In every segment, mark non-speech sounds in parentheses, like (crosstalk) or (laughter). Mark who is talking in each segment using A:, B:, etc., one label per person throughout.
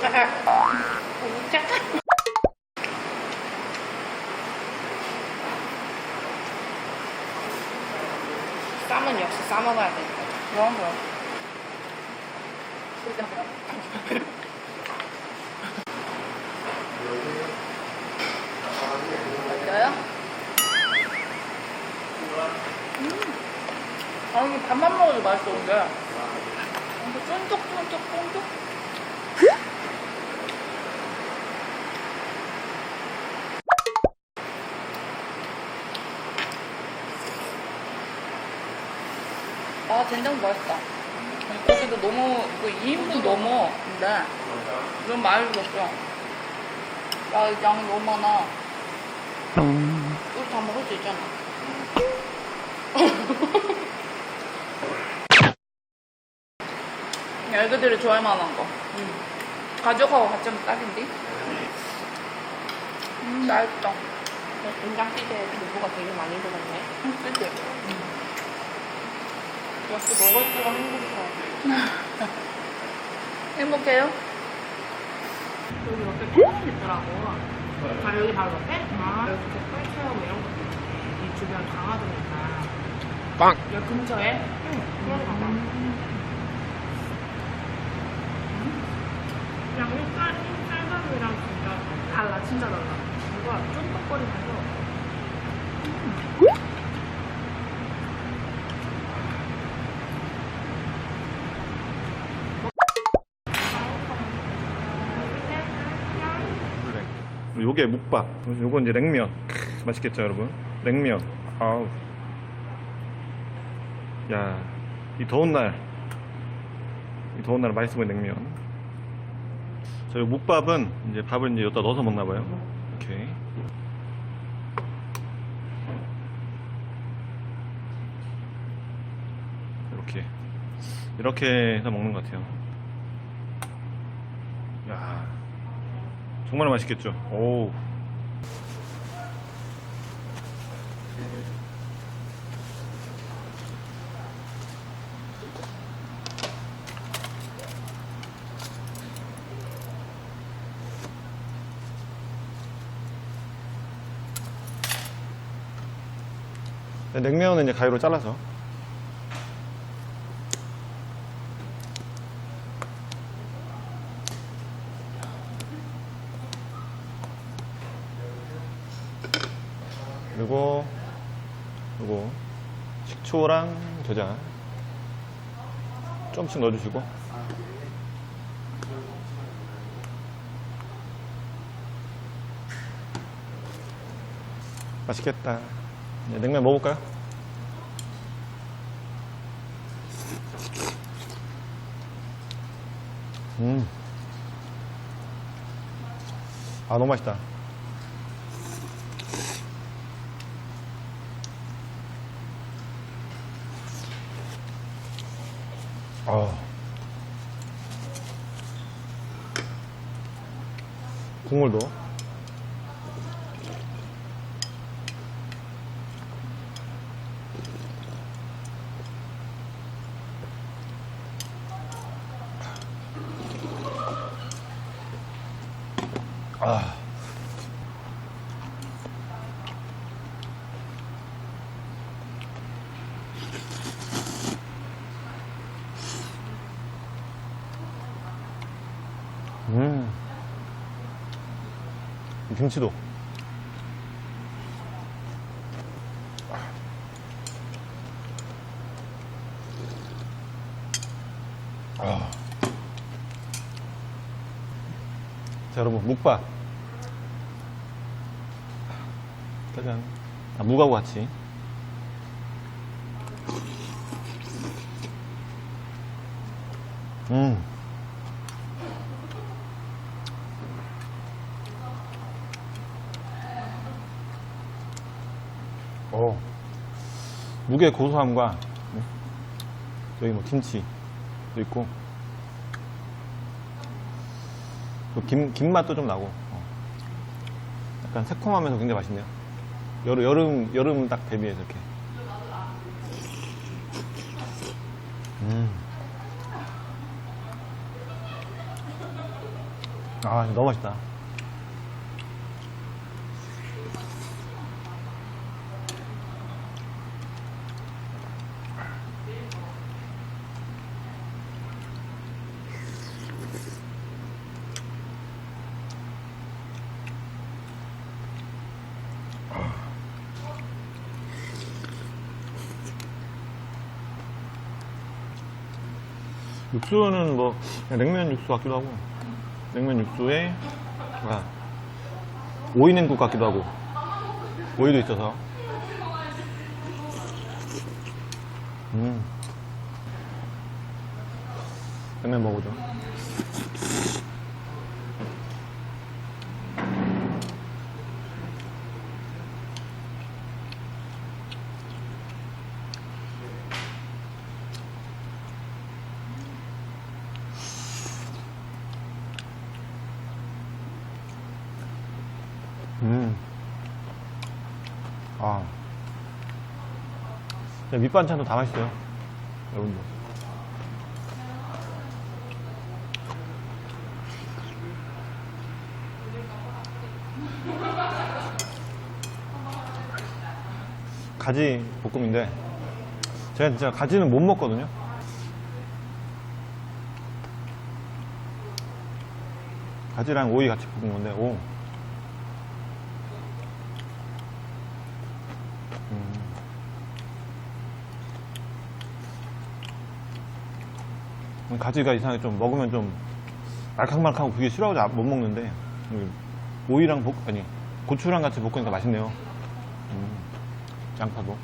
A: 작아. (laughs) 쌈은 역시 싸먹어야 되니까.
B: 그런 거요 맞아요? 음. 아니 밥만 먹어도 맛있었는데 이렇게 쫀득쫀득 된장 맛있다. 고기도 너무 그 2인분 넘어 근데 너무 맛있었어 야 양이 너무 많아.
A: 우리 다 먹을 수 있잖아. (laughs)
B: 애기들이 좋아할 만한 거. 가족하고 같이 하면 딱인데? 음. 맛있다
A: 된장 찌개에 두부가 되게 많이 들었네.
B: 음, 그치?
A: 역시 먹을수록 행복해.
B: 행복해요?
A: 여기 옆에 펜션 있더라고. 아, 여기 바로 옆에? 아. 여기 이렇게 펄처럼 이런 것도 있네. 이 주변 강화도니까.
C: 빵!
A: 여기 근처에? 응. 그런 거 봐. 그냥 일단 쌀밥이랑 진짜 달라, 진짜 달라. 뭔가 쫀득거리면서.
C: 요게 묵밥. 요건 이제 냉면. 크, 맛있겠죠, 여러분? 냉면. 아우. 야, 이 더운 날. 이 더운 날 맛있어 보이는 냉면. 저희 묵밥은 이제 밥을 이제 여기다 넣어서 먹나 봐요. 이렇게. 이렇게. 이렇게 해서 먹는 것 같아요. 야. 정말 맛있겠죠? 오. 네, 냉면은 이제 가위로 잘라서 그리고 요거 식초랑 겨자 좀씩 넣어주시고 맛있겠다 냉면 먹어볼까요? 음. 아 너무 맛있다 아. 국물도. 아. 음. 이 김치도. 아. 자, 여러분, 묵밥. 짜잔. 아, 묵하고 같이. 음. 오. 묵의 고소함과 음, 여기 뭐 김치도 있고. 또 김, 김 맛도 좀 나고. 어. 약간 새콤하면서 굉장히 맛있네요. 여름, 여름, 여름 딱 대비해서 이렇게. 음. 아 너무 맛있다 육수는 뭐 냉면 육수 같기도 하고. 냉면 육수에 아, 오이 냉국 같기도 하고. 오이도 있어서. 음. 냉면 먹어보죠 음. 아. 야, 밑반찬도 다 맛있어요. 여러분들. 가지 볶음인데, 제가 진짜 가지는 못 먹거든요. 가지랑 오이 같이 볶은 건데, 오. 가지가 이상하게 좀 먹으면 좀 말캉말캉하고 그게 싫어가지고 안- 못 먹는데 음, 오이랑 볶 아니 고추랑 같이 볶으니까 맛있네요. 음, 양파도.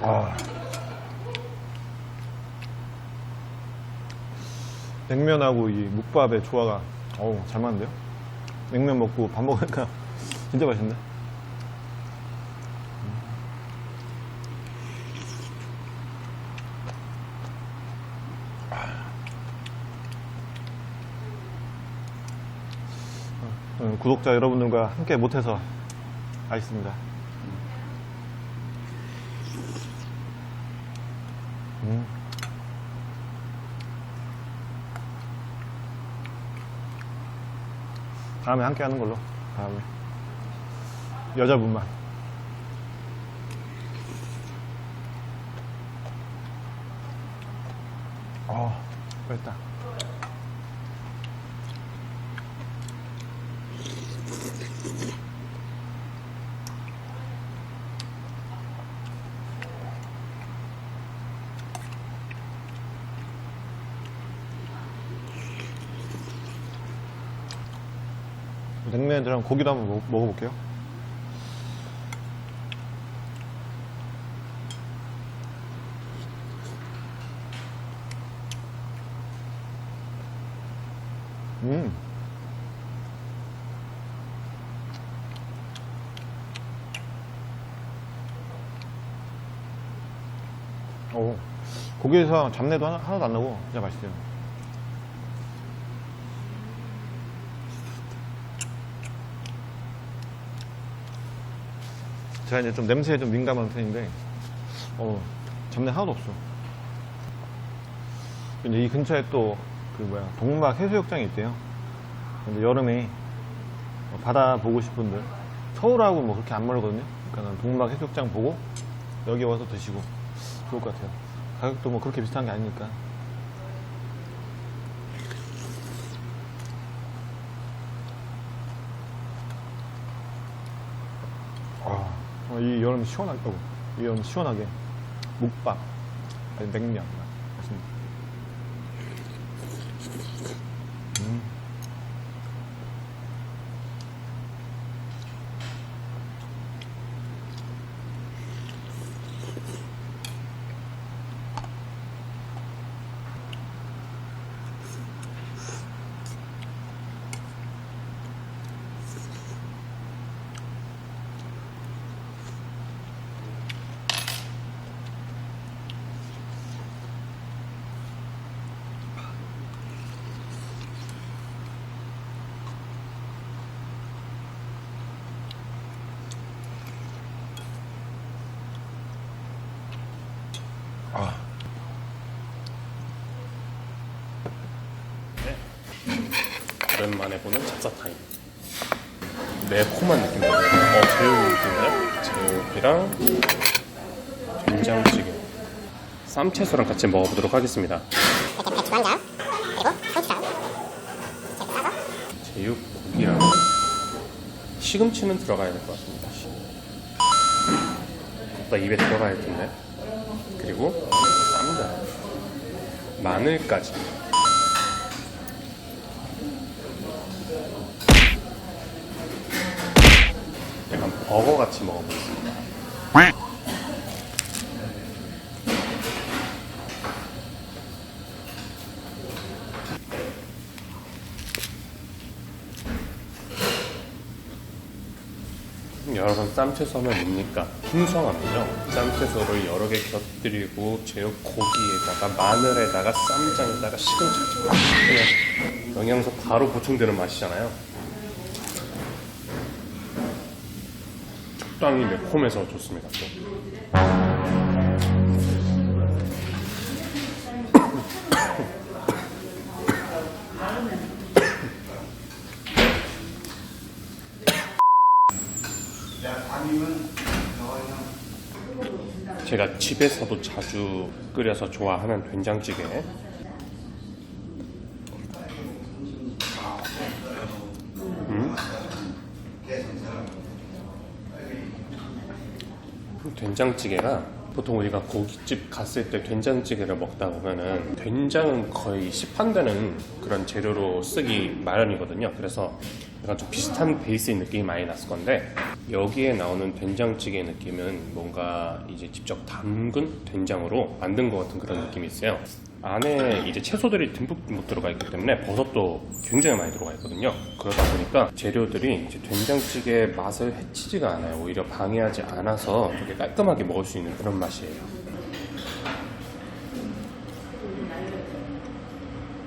C: 아. 냉면하고 이 묵밥의 조화가 어우 잘 맞는데요? 냉면 먹고 밥 먹으니까 (laughs) 진짜 맛있네. 어, 구독자 여러분들과 함께 못해서 아쉽습니다. 음. 다음에 함께 하는 걸로. 다음에. 여자분만. 어, 맛있다. 냉면이랑 고기도 한번 먹- 먹어볼게요. 음. 오, 고기에서 잡내도 하나, 하나도 안 나고 진짜 맛있어요. 제가 이제 좀 냄새에 좀 민감한 편인데, 어, 잡내 하나도 없어. 이제 이 근처에 또, 그 뭐야, 동막 해수욕장이 있대요. 근데 여름에 어, 바다 보고 싶은 분들, 서울하고 뭐 그렇게 안 멀거든요. 그러니까 동막 해수욕장 보고 여기 와서 드시고 좋을 것 같아요. 가격도 뭐 그렇게 비싼 게 아니니까. 아, 어, 이 여름 시원하다고. 이 여름 시원하게 묵밥, 아니 냉면
D: 오랜만에 보는 잡사타임. 매콤한 느낌. 어, 제육인가요? 제육이랑 된장찌개. 쌈채소랑 같이 먹어보도록 하겠습니다. 제육 고기랑 시금치는 들어가야 될 것 같습니다. 또 입에 들어가야 할 텐데. 그리고 쌈장, 마늘까지. 약간 버거 같이 먹어보겠습니다. 여러분 쌈채소 하면 뭡니까? 풍성함이죠. 쌈채소를 여러 개 곁들이고 제육 고기에다가 마늘에다가 쌈장에다가 시금치 그냥 영양소 바로 보충되는 맛이잖아요. 적당히 매콤해서 좋습니다. 또. 제가 집에서도 자주 끓여서 좋아하는 된장찌개. 된장찌개가 보통 우리가 고깃집 갔을 때 된장찌개를 먹다 보면은 된장은 거의 시판되는 그런 재료로 쓰기 마련이거든요. 그래서 약간 좀 비슷한 베이스의 느낌이 많이 났을 건데 여기에 나오는 된장찌개 느낌은 뭔가 이제 직접 담근 된장으로 만든 것 같은 그런 느낌이 있어요. 안에 이제 채소들이 듬뿍듬뿍 들어가 있기 때문에 버섯도 굉장히 많이 들어가 있거든요. 그러다 보니까 재료들이 이제 된장찌개 맛을 해치지가 않아요. 오히려 방해하지 않아서 되게 깔끔하게 먹을 수 있는 그런 맛이에요.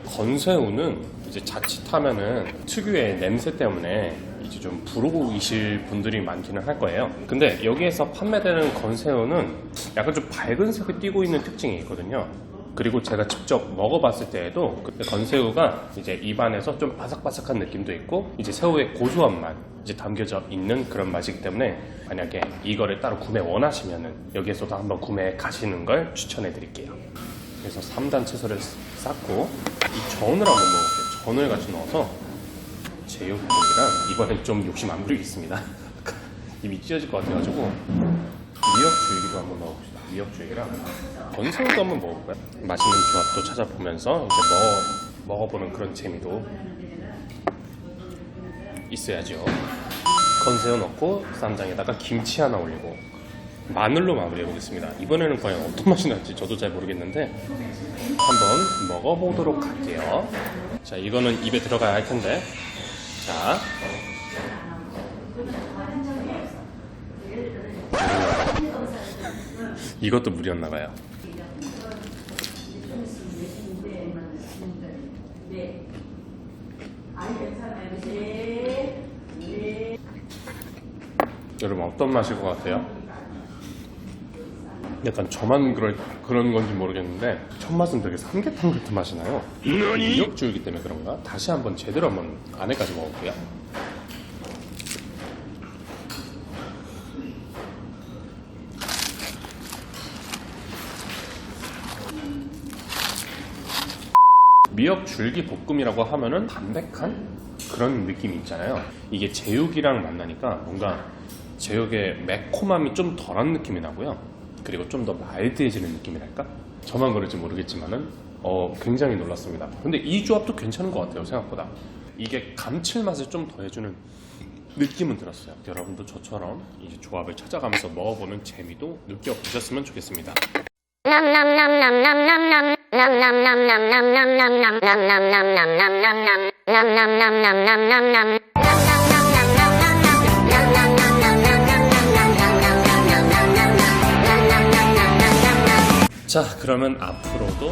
D: 건새우는 이제 자칫하면은 특유의 냄새 때문에 이제 좀 부르고이실 분들이 많기는 할 거예요. 근데 여기에서 판매되는 건새우는 약간 좀 밝은 색을 띠고 있는 특징이 있거든요. 그리고 제가 직접 먹어봤을 때에도 그때 건새우가 이제 입안에서 좀 바삭바삭한 느낌도 있고 이제 새우의 고소한 맛 이제 담겨져 있는 그런 맛이기 때문에 만약에 이거를 따로 구매 원하시면은 여기에서도 한번 구매해 가시는 걸 추천해 드릴게요. 그래서 3단 채소를 쌓고 이 전을 한번 먹어볼게요. 전을 같이 넣어서 제육볶이랑 이번엔 좀 욕심 안 부리겠습니다. 입이 (laughs) 찢어질 것 같아가지고 미역줄기도 한번 넣어봅시다. 미역줄기랑 건새우도 한번 먹어볼까요? 맛있는 조합도 찾아보면서 이제 먹어, 먹어보는 그런 재미도 있어야죠. 건새우 넣고 쌈장에다가 김치 하나 올리고 마늘로 마무리해 보겠습니다. 이번에는 과연 어떤 맛이 날지 저도 잘 모르겠는데 한번 먹어보도록 할게요. 자, 이거는 입에 들어가야 할 텐데. 자. 이것도 물이었나봐요. 여러분 어떤 맛일 것 같아요? 약간 저만 그럴, 그런 건지 모르겠는데 첫 맛은 되게 삼계탕 같은 맛이 나요. 미역줄기 때문에 그런가? 다시 한번 제대로 한번 안에까지 먹어볼게요. 미역 줄기 볶음이라고 하면은 담백한 그런 느낌이 있잖아요. 이게 제육이랑 만나니까 뭔가 제육의 매콤함이 좀 덜한 느낌이 나고요. 그리고 좀 더 마일드해지는 느낌이랄까? 저만 그럴지 모르겠지만은 어, 굉장히 놀랐습니다. 근데 이 조합도 괜찮은 것 같아요, 생각보다. 이게 감칠맛을 좀 더해주는 느낌은 들었어요. 여러분도 저처럼 이 조합을 찾아가면서 먹어보는 재미도 느껴보셨으면 좋겠습니다. 자, 그러면 앞으로도